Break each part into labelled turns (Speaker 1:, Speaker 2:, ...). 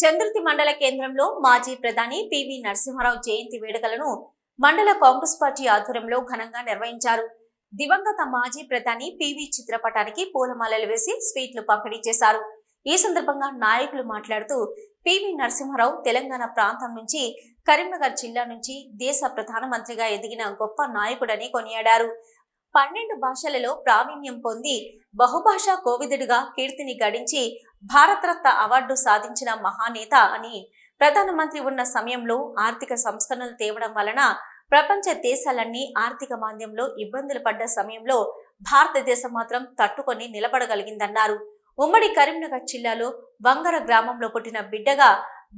Speaker 1: చంద్రుతి మండల కేంద్రంలో మాజీ ప్రధాని పివి నరసింహారావు జయంతి వేడుకలను మండల కాంగ్రెస్ పార్టీ ఆధ్వర్యంలో ఘనంగా నిర్వహించారు. దివంగత మాజీ ప్రధాని పివి చిత్రపటానికి పూలమాలలు వేసి స్వీట్లు పంపిణీ చేశారు. ఈ సందర్భంగా నాయకులు మాట్లాడుతూ పివి నరసింహారావు తెలంగాణ ప్రాంతం నుంచి కరీంనగర్ జిల్లా నుంచి దేశ ప్రధానమంత్రిగా ఎదిగిన గొప్ప నాయకుడని కొనియాడారు. పన్నెండు భాషలలో ప్రావీణ్యం పొంది బహుభాషా కోవిదుడిగా కీర్తిని గడించి భారతరత్న అవార్డు సాధించిన మహానేత అని ప్రధానమంత్రి ఉన్న సమయంలో ఆర్థిక సంస్కరణలు తేవడం వలన ప్రపంచ దేశాలన్నీ ఆర్థిక మాంద్యంలో ఇబ్బందులు పడ్డ సమయంలో భారతదేశం మాత్రం తట్టుకొని నిలబడగలిగిందన్నారు. ఉమ్మడి కరీంనగర్ జిల్లాలో వంగర గ్రామంలో పుట్టిన బిడ్డగా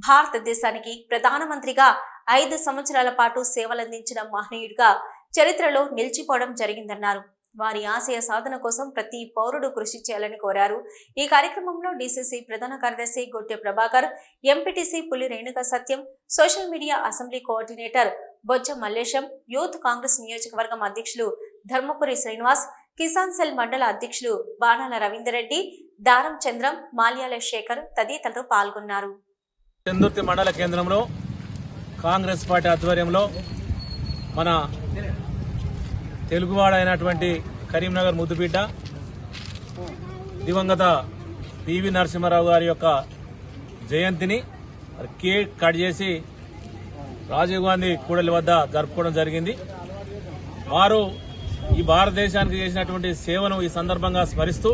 Speaker 1: భారతదేశానికి ప్రధానమంత్రిగా ఐదు సంవత్సరాల పాటు సేవలందించిన మహనీయుడిగా చరిత్రలో నిలిచిపోవడం జరిగిందన్నారు. వారి ఆశయ సాధన కోసం ప్రతి పౌరుడు కృషి చేయాలని కోరారు. ఈ కార్యక్రమంలో డీసీసీ ప్రధాన కార్యదర్శి Gotte Prabhakar MPTC Puli Renuka Satyam social media assembly coordinator Bojja Mallesham youth Congress నియోజకవర్గం అధ్యక్షులు ధర్మపురి శ్రీనివాస్ కిసాన్ సెల్ మండల అధ్యక్షులు బాణాల రవీందర్ రెడ్డి దారం చంద్రం మాల్యాల శేఖర్ తదితరులు పాల్గొన్నారు.
Speaker 2: చందుర్తి మండల కేంద్రంలో కాంగ్రెస్ పార్టీ ఆధ్వర్యంలో మన తెలుగువాడైనటువంటి కరీంనగర్ ముద్దుబిడ్డ దివంగత పివి నరసింహారావు గారి యొక్క జయంతిని కేక్ కట్ చేసి రాజీవ్ గాంధీ కూడలి వద్ద జరుపుకోవడం జరిగింది. వారు ఈ భారతదేశానికి చేసినటువంటి సేవను ఈ సందర్భంగా స్మరిస్తూ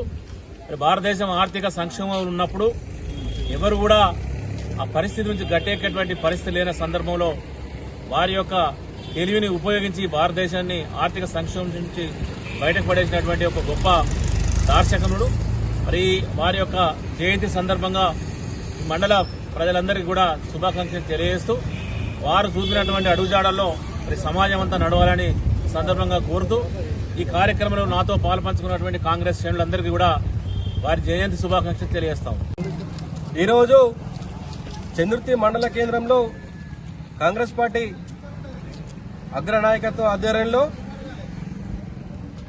Speaker 2: భారతదేశం ఆర్థిక సంక్షేమంలో ఉన్నప్పుడు ఎవరు కూడా ఆ పరిస్థితి నుంచి గట్టెక్కేటువంటి పరిస్థితి లేని సందర్భంలో వారి యొక్క తెలివిని ఉపయోగించి భారతదేశాన్ని ఆర్థిక సంక్షోభం నుంచి బయటకు పడేసినటువంటి ఒక గొప్ప దార్శకనుడు మరి వారి యొక్క జయంతి సందర్భంగా మండల ప్రజలందరికీ కూడా శుభాకాంక్షలు తెలియజేస్తూ వారు చూపినటువంటి అడుగుజాడల్లో మరి సమాజం అంతా నడవాలని సందర్భంగా కోరుతూ ఈ కార్యక్రమంలో నాతో పాల్పంచుకున్నటువంటి కాంగ్రెస్ శ్రేణులందరికీ కూడా వారి జయంతి శుభాకాంక్షలు తెలియజేస్తాం.
Speaker 3: ఈరోజు చంద్రుతి మండల కేంద్రంలో కాంగ్రెస్ పార్టీ అగ్రనాయకత్వ ఆధ్వర్యంలో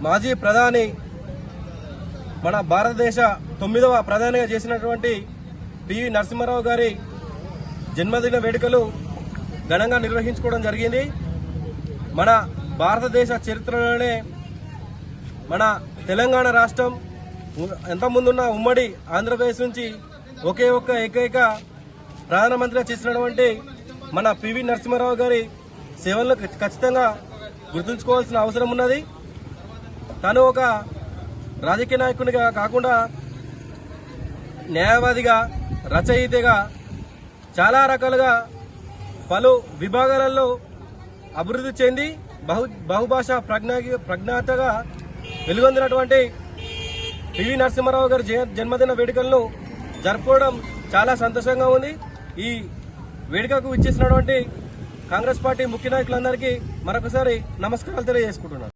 Speaker 3: మాజీ ప్రధాని మన భారతదేశ తొమ్మిదవ ప్రధానిగా చేసినటువంటి పివి నరసింహారావు గారి జన్మదిన వేడుకలు ఘనంగా నిర్వహించుకోవడం జరిగింది. మన భారతదేశ చరిత్రలోనే మన తెలంగాణ రాష్ట్రం ఎంత ముందున్న ఉమ్మడి ఆంధ్రప్రదేశ్ నుంచి ఒకే ఒక్క ఏకైక ప్రధానమంత్రిగా చేసినటువంటి మన పివి నరసింహారావు గారి సేవలను ఖచ్చితంగా గుర్తుంచుకోవాల్సిన అవసరం ఉన్నది. తను ఒక రాజకీయ నాయకునిగా కాకుండా న్యాయవాదిగా రచయితగా చాలా రకాలుగా పలు విభాగాలలో అభివృద్ధి చెంది బహు బహుభాషా ప్రజ్ఞా ప్రజ్ఞాతగా వెలుగొందినటువంటి పివి నరసింహారావు గారి జన్మదిన వేడుకలను జరుపుకోవడం చాలా సంతోషంగా ఉంది. ఈ వేడుకకు ఇచ్చేసినటువంటి కాంగ్రెస్ పార్టీ ముఖ్య నాయకులందరికీ మరొకసారి నమస్కారాలు తెలియజేసుకుంటున్నాను.